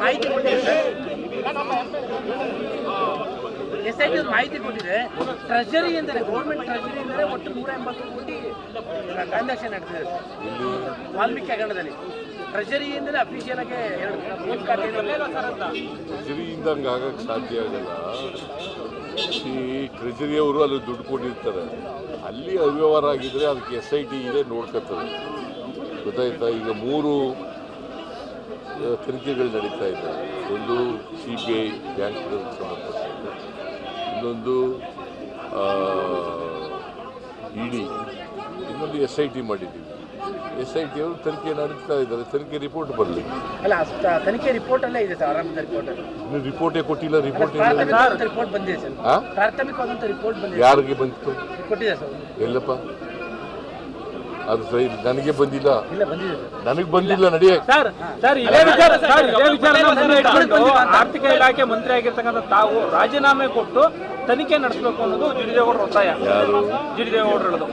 ಮಾಹಿತಿ ಕೊಟ್ಟಿದೆ. S I T ಮಾಹಿತಿ ಕೊಟ್ಟಿದೆ. ಟ್ರೆಜರಿ ಅಂದರೆ ಗೌರ್ಮೆಂಟ್ ಟ್ರೆಜರಿ ಅಂದರೆ ಒಟ್ಟು ನೂರ ಎಂಬತ್ತು ಕೋಟಿ ಟ್ರಾನ್ಸಾಕ್ಷನ್ ನಡೆದಿದೆ ವಾಲ್ಮೀಕಿ ಹಗರಣದಲ್ಲಿ. ಟ್ರೆಜರಿಯಿಂದಲೇ ಅಫಿಷಿಯಲ್ ಆಗಿ ಎರಡು ಮೂರು ಖಾತೆ ಟ್ರೆಜರಿಯಿಂದ ಹಂಗೆ ಆಗಕ್ಕೆ ಸಾಧ್ಯ ಆಗಲ್ಲ. ಈ ಟ್ರೆಜರಿಯವರು ಅಲ್ಲಿ ದುಡ್ಡು ಕೊಟ್ಟಿರ್ತಾರೆ. ಅಲ್ಲಿ ಅವ್ಯವಹಾರ ಆಗಿದ್ರೆ ಅದಕ್ಕೆ ಎಸ್ ಐ ಟಿ ಇದೆ ನೋಡ್ಕೊತದೆ ಗೊತ್ತಾಯ್ತಾ? ಈಗ ಮೂರು ತನಿಖೆಗಳು ನಡೀತಾ ಇದೆ. ಒಂದು ಸಿ ಬಿ ಐ ಬ್ಯಾಂಕ್ಗಳಿಗೆ ಸಂಬಂಧಪಟ್ಟಂತೆ. ಇನ್ನೊಂದು ಇಡಿ ಇನ್ನೊಂದು ಎಸ್ ಐ ಟಿ ಮಾಡಿದ್ದೀವಿ. ಎಸ್ ಐ ಟಿ ಅವರು ತನಿಖೆ ನಡೀತಾ ಇದ್ದಾರೆ. ತನಿಖೆ ರಿಪೋರ್ಟ್ ಬರಲಿ. ಅಲ್ಲ ತನಿಖೆ ರಿಪೋರ್ಟ್ ಅಲ್ಲೇ ಇದೆ ಸರ್ ಆರಂಭದ ರಿಪೋರ್ಟ್ ರಿಪೋರ್ಟೇ ಕೊಟ್ಟಿಲ್ಲ ರಿಪೋರ್ಟ್ ರಿಪೋರ್ಟ್ ಬಂದಿದೆ ಸರ್? ಪ್ರಾಥಮಿಕವಾದಂಥ ರಿಪೋರ್ಟ್ ಬಂದಿದೆ ಯಾರಿಗೆ ಬಂತು? ಕೊಟ್ಟಿದೆ ಸರ್. ಎಲ್ಲಪ್ಪ? ಅದು ಸರಿ ನನಗೆ ಬಂದಿಲ್ಲ. ಇಲ್ಲ ಬಂದಿದೆ ನನಗೆ ಬಂದಿಲ್ಲ ನಡೆಯ ಸರ್ ಸರ್ ಇದೇ ವಿಚಾರ ಸರ್ ಇದೇ ವಿಚಾರನ ಮುಂದೆ ಇಟ್ಕೊಂಡು ಆರ್ಥಿಕ ಇಲಾಖೆ ಮಂತ್ರಿ ಆಗಿರ್ತಕ್ಕಂಥ ತಾವು ರಾಜೀನಾಮೆ ಕೊಟ್ಟು ತನಿಖೆ ನಡೆಸಬೇಕು ಅನ್ನೋದು ಜಿಡಿದೇಗೌಡರ ಒತ್ತಾಯ. ಯಾರು? ಜಿಡಿದೇಗೌಡರು ಹೇಳೋದು.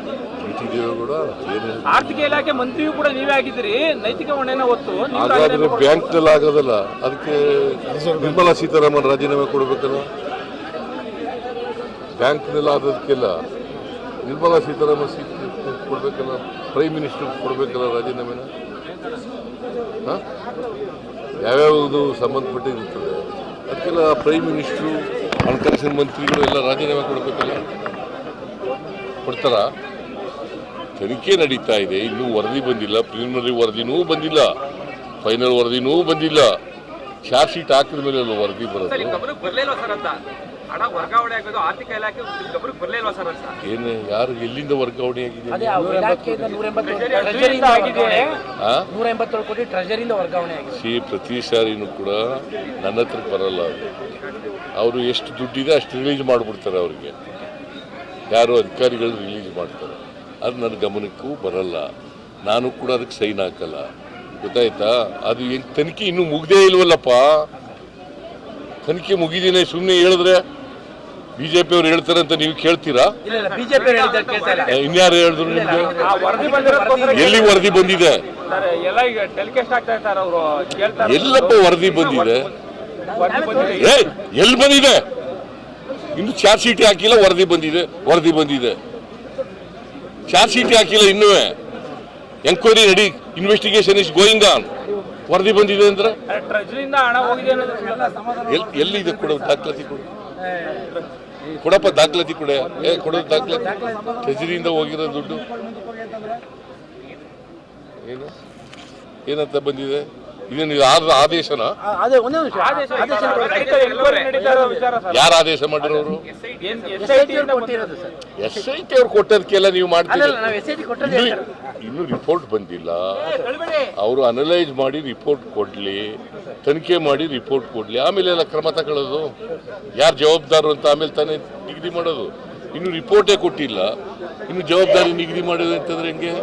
B T Devegowda? ಏನು ಆರ್ಥಿಕ ಇಲಾಖೆ ಮಂತ್ರಿಯೂ ಕೂಡ ನೀವೇ ಆಗಿದ್ದೀರಿ. ನೈತಿಕ ಹೊಣೆನ ಹೊತ್ತು ನೀವು ಹಾಗಾದ್ರೆ. ಬ್ಯಾಂಕ್ನಲ್ಲಿ ಆಗೋದಲ್ಲ. ಅದಕ್ಕೆ ನಿರ್ಮಲಾ ಸೀತಾರಾಮನ್ ರಾಜೀನಾಮೆ ಕೊಡಬೇಕಲ್ಲ. ಬ್ಯಾಂಕ್ನಲ್ಲಿ ಆದದಕ್ಕೆಲ್ಲ ನಿರ್ಮಲಾ ಸೀತಾರಾಮನ್ ಸೀ ಕೊಡಬೇಕಲ್ಲ? ಪ್ರೈಮ್ ಮಿನಿಸ್ಟರ್ ಕೊಡಬೇಕಲ್ಲ ರಾಜೀನಾಮೆನ ಹ? ಯಾವ್ಯಾವುದು ಸಂಬಂಧಪಟ್ಟಿರುತ್ತದೆ ಅದಕ್ಕೆಲ್ಲ ಪ್ರೈಮ್ ಮಿನಿಸ್ಟ್ರು ಹಣಕಾಸಿನ ಮಂತ್ರಿಗಳು ಎಲ್ಲ ರಾಜೀನಾಮೆ ಕೊಡಬೇಕಲ್ಲ? ಕೊಡ್ತಾರ? ತನಿಖೆ ನಡೀತಾ ಇದೆ. ಇನ್ನೂ ವರದಿ ಬಂದಿಲ್ಲ. ಪ್ರಿಲಿಮಿನರಿ ವರದಿನೂ ಬಂದಿಲ್ಲ. ಫೈನಲ್ ವರದಿನೂ ಬಂದಿಲ್ಲ. ಚಾರ್ಜ್ ಶೀಟ್ ಹಾಕಿದ ಮೇಲೆ ವರದಿ ಬರೋದು? ಹಣ ವರ್ಗಾವಣೆ ಆಗೋದು ಆರ್ಥಿಕ ಇಲಾಖೆ ಗಮನಕ್ಕೆ ಬರ್ಲಿಲ್ವಾ ಸರ್ ಅಂತ? ಏನು ಯಾರು ಎಲ್ಲಿಂದ ವರ್ಗಾವಣೆ ಆಗಿದೆ? ನೂರ ಎಂಬತ್ತೇಳು ಕೋಟಿ ವರ್ಗಾವಣೆ ಆಗಿದೆ. ಸಿ ಪ್ರತಿ ಸಾರಿನೂ ಕೂಡ ನನ್ನ ಹತ್ರ ಬರಲ್ಲ ಅದು. ಅವರು ಎಷ್ಟು ದುಡ್ಡಿದೆ ಅಷ್ಟು ರಿಲೀಸ್ ಮಾಡಿಬಿಡ್ತಾರೆ ಅವ್ರಿಗೆ. ಯಾರು ಅಧಿಕಾರಿಗಳು ರಿಲೀಸ್ ಮಾಡ್ತಾರೆ. ಅದು ನನ್ನ ಗಮನಕ್ಕೂ ಬರಲ್ಲ. ನಾನು ಕೂಡ ಅದಕ್ಕೆ ಸೈನ್ ಹಾಕಲ್ಲ. ಗೊತ್ತಾಯ್ತಾ? ಅದು ಏನು ತನಿಖೆ ಇನ್ನೂ ಮುಗ್ದೇ ಇಲ್ವಲ್ಲಪ್ಪ? ತನಿಖೆ ಮುಗಿದಿನೇ ಸುಮ್ಮನೆ ಹೇಳಿದ್ರೆ ಬಿ ಅವರು ಪಿಯವ್ರು ಹೇಳ್ತಾರೆ ಅಂತ ನೀವು ಕೇಳ್ತೀರಾ? ಬಿಜೆಪಿ ಇನ್ಯಾರು ಹೇಳಿದ್ರು ನಿಮ್ಗೆ? ಎಲ್ಲಿ ವರದಿ ಬಂದಿದೆ? ಸರ್ ಎಲ್ಲ ಈಗ ಟೆಲಿಕಾಸ್ಟ್ ಆಗ್ತಾ ಇರ್ತಾರೆ ಅವರು. ಕೇಳ್ತಾರೆ ಎಲ್ಲಪ್ಪ ವರದಿ ಬಂದಿದೆ? ಎಲ್ಲಿ ಬಂದಿದೆ? ಇನ್ನು ಚಾರ್ಜ್ ಶೀಟ್ ಹಾಕಿಲ್ಲ ವರದಿ ಬಂದಿದೆ ವರದಿ ಬಂದಿದೆ. ಚಾರ್ಜ್ ಶೀಟ್ ಹಾಕಿಲ್ಲ ಇನ್ನೂ. Enquiry ready investigation is going on ವರದಿ ಬಂದಿದೆ ಅಂದ್ರೆ? ಎಲ್ಲಿದೆ ಕೊಡೋ ದಾಖಲಾತಿ ಕೊಡು. ಕೊಡಪ್ಪ ದಾಖಲಾತಿ ಕೊಡೆ. ಏ ಕೊಡೋ ದಾಖಲಾತಿ. ಟ್ರೆಜರಿಯಿಂದ ಹೋಗಿರೋ ದುಡ್ಡು. ಏನು? ಏನಂತ ಬಂದಿದೆ? ಇದೇನು ಇದು ಆದ ಆದೇಶನ? ಅದೇ ಒಂದೇ ನಿಮಿಷ. ಆದೇಶ ಯಾರು ಆದೇಶ ಮಾಡಿರೋರು? ಎಸ್ ಐ ಟಿ ಅವ್ರು ಕೊಟ್ಟದಕ್ಕೆಲ್ಲ ನೀವು ಮಾಡ್ತೀರಿ. ಇನ್ನು ರಿಪೋರ್ಟ್ ಬಂದಿಲ್ಲ. ಅವರು ಅನಲೈಸ್ ಮಾಡಿ ರಿಪೋರ್ಟ್ ಕೊಡ್ಲಿ. ತನಿಖೆ ಮಾಡಿ ರಿಪೋರ್ಟ್ ಕೊಡ್ಲಿ. ಆಮೇಲೆ ಎಲ್ಲ ಕ್ರಮ ತಗೊಳ್ಳೋದು. ಯಾರು ಜವಾಬ್ದಾರರು ಅಂತ ಆಮೇಲೆ ತಾನೇ ನಿಗದಿ ಮಾಡೋದು. ಇನ್ನು ರಿಪೋರ್ಟೇ ಕೊಟ್ಟಿಲ್ಲ. ಇನ್ನು ಜವಾಬ್ದಾರಿ ನಿಗದಿ ಮಾಡೋದು ಅಂತಂದ್ರೆ ಹೆಂಗೆ?